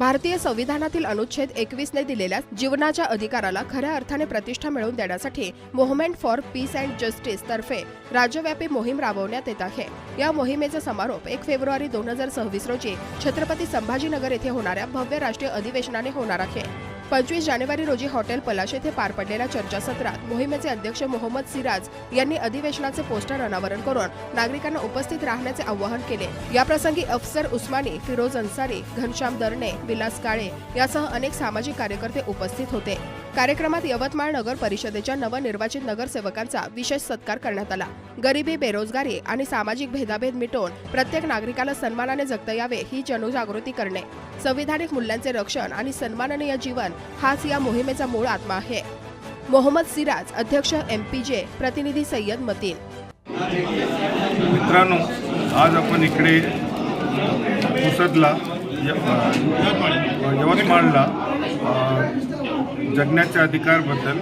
भारतीय संविधानातील अनुच्छेद एकवीसने दिलेल्या जीवनाच्या अधिकाराला खऱ्या अर्थाने प्रतिष्ठा मिळवून देण्यासाठी movement for peace and justice तर्फे राज्यव्यापी मोहीम राबवण्यात येत आहे. या मोहिमेचा समारोप एक फेब्रुवारी दोन हजार सव्वीस रोजी छत्रपती संभाजीनगर येथे होणाऱ्या भव्य राष्ट्रीय अधिवेशनाने होणार आहे. पंचवीस जानेवारी रोजी हॉटेल पलाश येथे पार पडलेल्या चर्चासत्रात मोहिमेचे अध्यक्ष मोहम्मद सिराज यांनी अधिवेशनाचे पोस्टर अनावरण करून नागरिकांना उपस्थित राहण्याचे आवाहन केले. याप्रसंगी अफसर उस्मानी फिरोज अन्सारी घनश्याम दरणे विलास काळे यासह अनेक सामाजिक कार्यकर्ते उपस्थित होते. कार्यक्रमात यवतमाळ नगर परिषदेच्या नवनिर्वाचित नगरसेवकांचा विशेष सत्कार करण्यात आला. गरिबी बेरोजगारी आणि सामाजिक भेदाभेद मिटवून प्रत्येक नागरिकाला सन्मानाने जगता यावे ही जनजागृती करणे. संविधानिक मूल्यांचे रक्षण आणि सन्माननीय जीवन हाच या मोहिमेचा मूळ आत्मा आहे. मोहम्मद सिराज अध्यक्ष एमपीजे प्रतिनिधी सय्यद मतीन. मित्रांनो आज आपण इकडे पुसदला यवतमाळला जगण्याच्या अधिकारबद्दल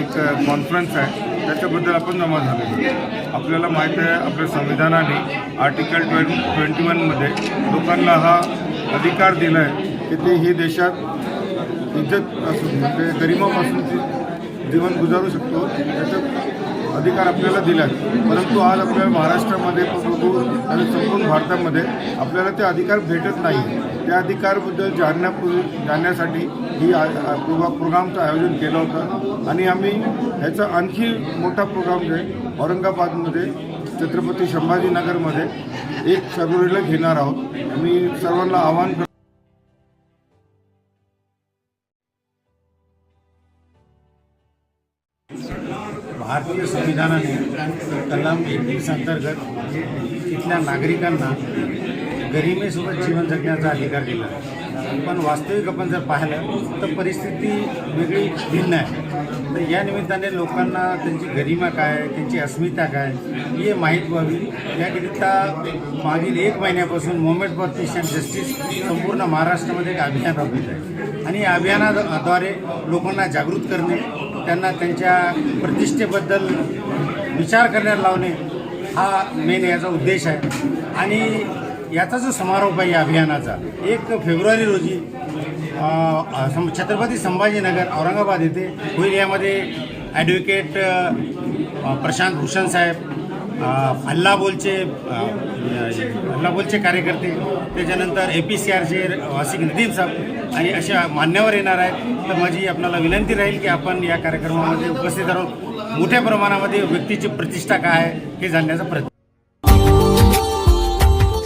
एक कॉन्फरन्स आहे. त्याच्याबद्दल आपण जमा झालेलो आपल्याला माहीत आहे आपल्या संविधानाने आर्टिकल ट्वें ट्वेंटी वनमध्ये लोकांना हा अधिकार दिला आहे की ते ही देशात इज्जत असून म्हणजे गरिमापासून जीवन गुजारू शकतो त्याचा अधिकार आपल्याला दिला आहे परंतु आज आपल्याला महाराष्ट्रामध्ये बघू आणि संपूर्ण भारतामध्ये आपल्याला ते अधिकार भेटत नाही त्या अधिकारबद्दल जाणण्यापूर्वी जाणण्यासाठी ही आ- प्रोग्रा- प्रोग्रामचं आयोजन केलं होतं. आणि आम्ही ह्याचा आणखी मोठा प्रोग्राम जे औरंगाबादमध्ये छत्रपती संभाजीनगरमध्ये एक फेब्रुवारीला घेणार आहोत. मी सर्वांना आवाहन करतो भारतीय संविधानाने कलम एकवीस अंतर्गत इथल्या नागरिकांना गरिमेसोबत जीवन जगण्याचा अधिकार दिला. पण वास्तविक आपण जर पाहिलं तर परिस्थिती वेगळी भिन्न आहे. तर या निमित्ताने लोकांना त्यांची गरिमा काय त्यांची अस्मिता काय हे माहीत व्हावी. याकरिता मागील एक महिन्यापासून movement for peace and justice संपूर्ण महाराष्ट्रामध्ये एक अभियान राबवित आहे. आणि या अभियानाद्वारे लोकांना जागृत करणे त्यांना त्यांच्या प्रतिष्ठेबद्दल विचार करण्यात लावणे हा मेन याचा उद्देश आहे. आणि याचा जो समारोप आहे या अभियानाचा एक फेब्रुवारी रोजी सं- छत्रपती संभाजीनगर औरंगाबाद येथे होईल. यामध्ये ॲडव्होकेट प्रशांत भूषण साहेब हल्ला बोलचे हल्ला बोलचे कार्यकर्ते त्याच्यानंतर ए पी सी आरचे वासिक नदीम साहेब आणि अशा मान्यवर येणार आहेत. तर माझी आपल्याला विनंती राहील की आपण या कार्यक्रमामध्ये उपस्थित राहून मोठ्या प्रमाणामध्ये व्यक्तीची प्रतिष्ठा काय आहे हे जाणण्याचा प्रयत्न